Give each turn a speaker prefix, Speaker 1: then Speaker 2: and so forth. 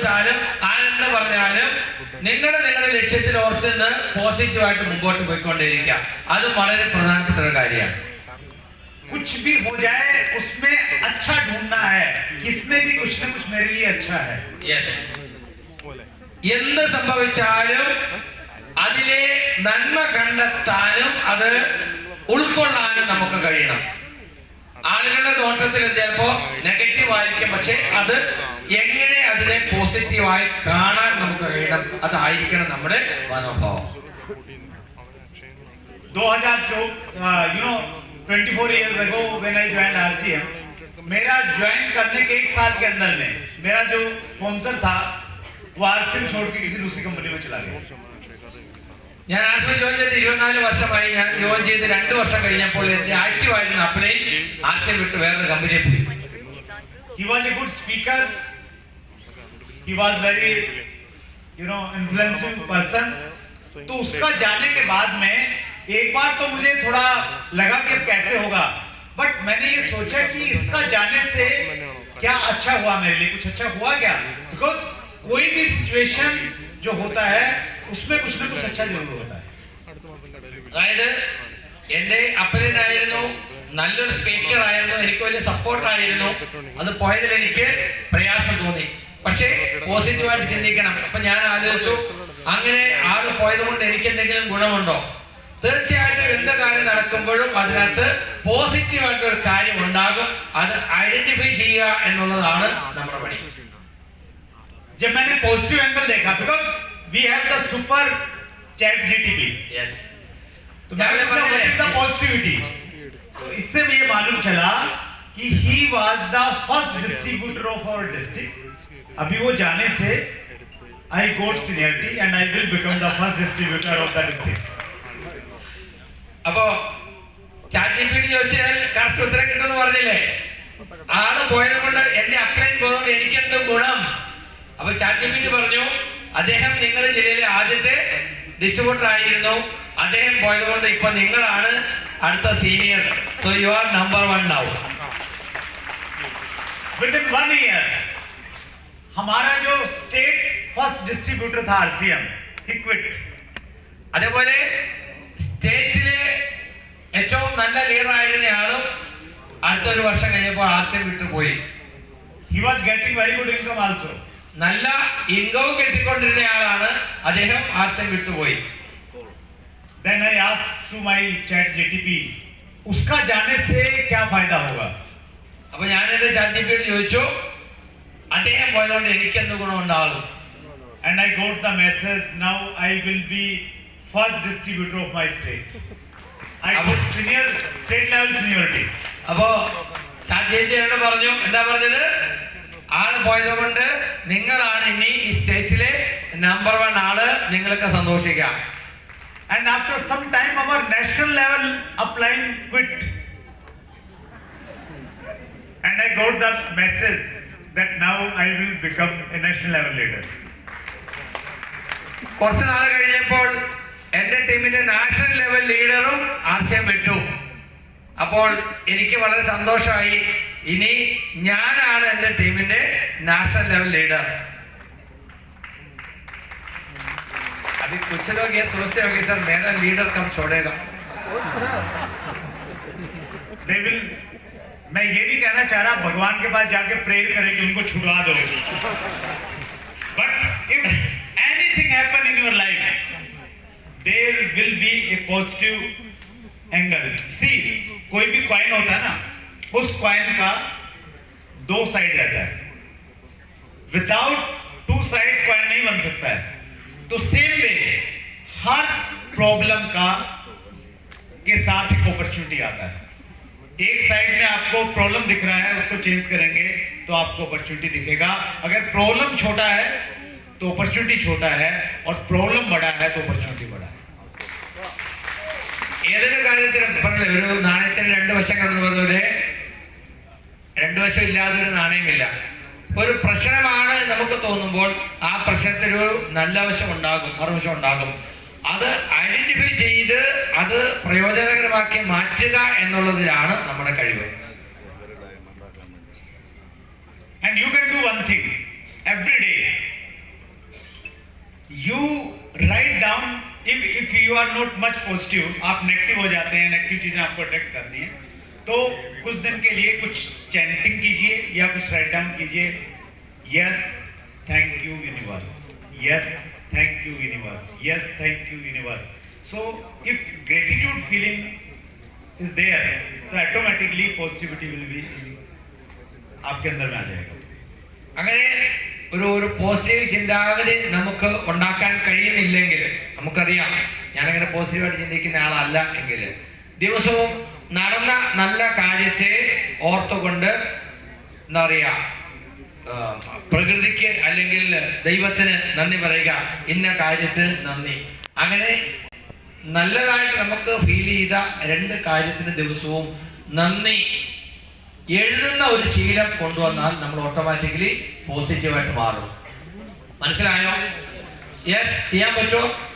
Speaker 1: എന്ത് സംഭവിച്ചാലും ആരെന്ത് പറഞ്ഞാലും നിങ്ങൾ നിങ്ങളുടെ ലക്ഷ്യത്തിൽ ഉറച്ചെന്ന് പോസിറ്റീവായിട്ട് മുമ്പോട്ട് പോയിക്കൊണ്ടിരിക്കുക അത് വളരെ പ്രധാനപ്പെട്ട ഒരു കാര്യമാണ്
Speaker 2: कुछ भी हो जाए उसमें अच्छा ढूंढना है कि इसमें भी कुछ ना कुछ मेरे लिए अच्छा है
Speaker 1: യെസ് എന്ത് സംഭവിച്ചാലും അതിലെ നന്മ കണ്ടെത്താനും അത് ഉൾക്കൊള്ളാനും നമുക്ക് കഴിയണം ആളുകളുടെ നോട്ടത്തിൽ ചിലപ്പോ നെഗറ്റീവ് ആയിരിക്കും പക്ഷെ അത് എങ്ങനെ അതിനെ പോസിറ്റീവായി കാണാൻ നമുക്ക് കഴിയണം അതായിരിക്കണം നമ്മുടെ മനോഭാവം
Speaker 2: 2004 you know 24 years ago when I joined RCM मेरा ज्वाइन करने के एक साल के अंदर में मेरा जो स्पॉन्सर था वो आरसीएम छोड़ के किसी दूसरी कंपनी में चला गया
Speaker 1: ഞാൻ ആശ്രമം ജോയിൻ ചെയ്ത് ഇരുപത്തിനാല് വർഷമായി ഞാൻ ജോയിൻ ചെയ്ത് രണ്ട് വർഷം കഴിഞ്ഞപ്പോൾ എന്റെ ആക്റ്റീവ് ആയിരുന്ന അപ്ലൈ ആർട്സിൽ വിട്ട് വേറൊരു കമ്പനിയിൽ പോയി
Speaker 2: he was a good speaker he was very you know influential person तो उसका जाने के बाद में एक बार तो मुझे थोड़ा लगा कि अब कैसे होगा बट मैंने ये सोचा कि इसका जाने से क्या अच्छा हुआ मेरे लिए कुछ अच्छा हुआ क्या बिकॉज कोई भी सिचुएशन जो होता है उसमें कुछ ना कुछ अच्छा जरूर होता है
Speaker 1: അതായത് എന്റെ അപ്പനായിരുന്നു നല്ലൊരു സ്പീക്കർ ആയിരുന്നു എനിക്ക് വലിയ സപ്പോർട്ടായിരുന്നു അത് പോയതിൽ എനിക്ക് പ്രയാസം തോന്നി പക്ഷേ പോസിറ്റീവായിട്ട് ചിന്തിക്കണം അപ്പൊ ഞാൻ ആലോചിച്ചു അങ്ങനെ ആള് പോയത് കൊണ്ട് എനിക്ക് എന്തെങ്കിലും ഗുണമുണ്ടോ തീർച്ചയായിട്ടും എന്ത് കാര്യം നടക്കുമ്പോഴും അതിനകത്ത് പോസിറ്റീവായിട്ട് ഒരു കാര്യം ഉണ്ടാകും അത് ഐഡന്റിഫൈ ചെയ്യുക എന്നുള്ളതാണ് നമ്മുടെ പണി
Speaker 2: जब मैंने पॉजिटिव एंगल देखा because we have the super chat GTP
Speaker 1: yes
Speaker 2: तो मैंने पूछा व्हाट इज द पॉजिटिविटी तो इससे भी ये मालूम चला कि he was the first distributor of our district अभी वो जाने से I got seniority and I will become the first distributor of the district
Speaker 1: അപ്പോ ചാറ്റ് ജി പി ടി ചോദിച്ചാൽ കറക്റ്റ് ഉത്തരം കിട്ടുമെന്ന് പറഞ്ഞില്ലേ ആള് പോയത് കൊണ്ട് എന്റെ അപ്ലൈൻ പോകുന്നത് എനിക്കെന്ത് ഗുണം അപ്പൊ ചാറ്റ് ജി പി ടി പറഞ്ഞു അദ്ദേഹം നിങ്ങളുടെ ജില്ലയിലെ ആദ്യത്തെ ഡിസ്ട്രിബ്യൂട്ടർ ആയിരുന്നു അദ്ദേഹം പോയത് കൊണ്ട് ഇപ്പൊ നിങ്ങളാണ് അടുത്ത senior so you are number one now
Speaker 2: with in one year हमारा जो स्टेट फर्स्ट डिस्ट्रीब्यूटर था आरसीएम ही क्विट
Speaker 1: അതേപോലെ സ്റ്റേറ്റിലെ ഏറ്റവും നല്ല ലീഡർ ആയിരുന്ന ആളും അടുത്തൊരു വർഷം കഴിഞ്ഞപ്പോൾ ആർട്സ് വിട്ടുപോയി
Speaker 2: he was getting very good income also
Speaker 1: നല്ല ഇൻകവും കിട്ടിക്കൊണ്ടിരുന്ന ആളാണ് അദ്ദേഹം ആർട്സ് വിട്ടുപോയി
Speaker 2: then I ask to my chat GTP उसका जाने से क्या फायदा होगा
Speaker 1: അപ്പൊ ഞാൻ എന്റെ ചാത്തിപ്പേട്ട് ചോദിച്ചു. അദ്ദേഹം പോയതുകൊണ്ട് എനിക്ക് എന്ത്
Speaker 2: ഗുണം ഉണ്ടാവും
Speaker 1: അപ്പോ ചാത്തിയുടെ പറഞ്ഞു എന്താ പറഞ്ഞത്? ആൾ പോയതുകൊണ്ട് നിങ്ങളാണ് ഇനി ഈ സ്റ്റേറ്റിലെ നമ്പർ വൺ ആൾ. നിങ്ങൾക്ക് സന്തോഷിക്കാം.
Speaker 2: ആൻഡ് ആഫ്റ്റർ സം ടൈം അവർ നാഷണൽ ലെവൽ അപ്ലൈ വിട്ട് got the message that now I will become a national level leader.
Speaker 1: കുറച്ച് നാൾ കഴിഞ്ഞപ്പോൾ എന്റെ ടീമിന്റെ നാഷണൽ ലെവൽ ലീഡറും ആർസ്യം വിട്ടു അപ്പോൾ എനിക്ക് വളരെ സന്തോഷമായി ഇനി ഞാനാണ് എന്റെ ടീമിന്റെ നാഷണൽ ലെവൽ ലീഡർ अभी कुछ लोग ये सोचते होंगे सर मेरा लीडर कब छोड़ेगा
Speaker 2: They will मैं ये नहीं कहना चाह रहा, भगवान के पास जाके प्रेयर करें कि उनको छुड़वा दो। But if anything happen in your life there will be a positive angle see कोई भी कॉइन होता है ना, उस कॉइन का दो साइड रहता है। विदाउट टू साइड कॉइन नहीं बन सकता है। तो सेम वे हर प्रॉब्लम का, के साथ एक अपॉर्चुनिटी आता है। एक साइड में आपको प्रॉब्लम दिख रहा है उसको चेंज करेंगे तो आपको अपॉर्चुनिटी दिखेगा अगर प्रॉब्लम छोटा है तो अपॉर्चुनिटी छोटा है और प्रॉब्लम बड़ा है तो अपॉर्चुनिटी बड़ा है
Speaker 1: ഏതൊരു കാര്യത്തിലും പറഞ്ഞില്ലേ ഒരു നാണയത്തിന് രണ്ട് വശങ്ങൾ എന്നതുപോലെ രണ്ട് വശം ഇല്ലാതെ ഒരു നാണയമില്ല ഒരു പ്രശ്നമാണ് നമുക്ക് തോന്നുമ്പോൾ ആ പ്രശ്നത്തിനൊരു നല്ല വശം ഉണ്ടാകും മറുവശം ഉണ്ടാകും അത് ഐഡന്റിഫൈ ചെയ്ത് അത് പ്രയോജനകരമാക്കി മാറ്റുക എന്നുള്ളതിലാണ് നമ്മുടെ കഴിവ്
Speaker 2: And you can do one thing every day. You write down if if you are not much positive, आप नेगेटिव हो जाते हैं नेगेटिव चीज़ें आपको अट्रैक्ट करती हैं तो कुछ दिन के लिए कुछ चैंटिंग कीजिए या कुछ राइट डाउन कीजिए yes thank you universe yes thank you universe yes thank you universe so if gratitude feeling is there तो ऑटोमेटिकली पॉजिटिविटी विल बी आपके अंदर में आ जाएगा
Speaker 1: അങ്ങനെ ഒരു ഒരു പോസിറ്റീവ് ചിന്താഗതി നമുക്ക് ഉണ്ടാക്കാൻ കഴിയുന്നില്ലെങ്കിൽ നമുക്കറിയാം ഞാനങ്ങനെ പോസിറ്റീവായിട്ട് ചിന്തിക്കുന്ന ആളല്ല എങ്കിൽ ദിവസവും നടന്ന നല്ല കാര്യത്തെ ഓർത്തുകൊണ്ട് എന്താ പറയുക ആ, പ്രകൃതിക്ക് അല്ലെങ്കിൽ ദൈവത്തിന് നന്ദി പറയുക. ഇന്ന കാര്യത്തിന് നന്ദി. അങ്ങനെ നല്ലതായിട്ട് നമുക്ക് ഫീൽ ചെയ്ത രണ്ട് കാര്യത്തിന് ദിവസവും നന്ദി. എഴുതുന്ന ഒരു ശീലം കൊണ്ടുവന്നാൽ നമ്മൾ ഓട്ടോമാറ്റിക്കലി പോസിറ്റീവായിട്ട് മാറും. മനസ്സിലായോ? യെസ് ചെയ്യാൻ പറ്റുമോ?